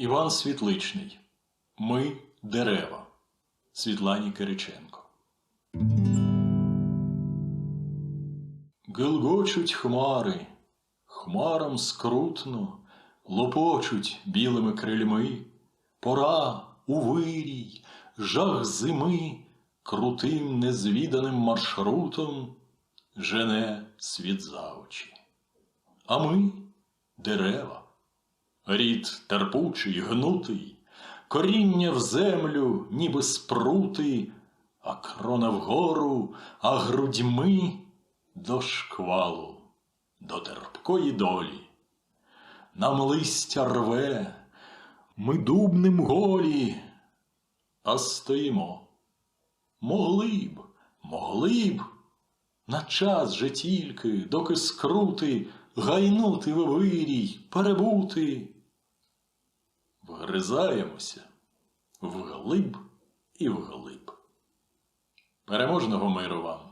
Іван Світличний. Ми дерева. Світлані Кириченко. Гелгочуть хмари, хмарам скрутно, лопочуть білими крильми. Пора у вирій, жах зими, крутим незвіданим маршрутом жене світ за очі. А ми дерева, рід терпучий, гнутий, коріння в землю, ніби спрути, а крона вгору, а грудьми до шквалу, до терпкої долі. Нам листя рве, ми дубним голі, а стоїмо. Могли б, могли б, на час же тільки, доки скрути, гайнути в вирій, перебути. Вгризаємося вглиб і вглиб. Переможного миру вам!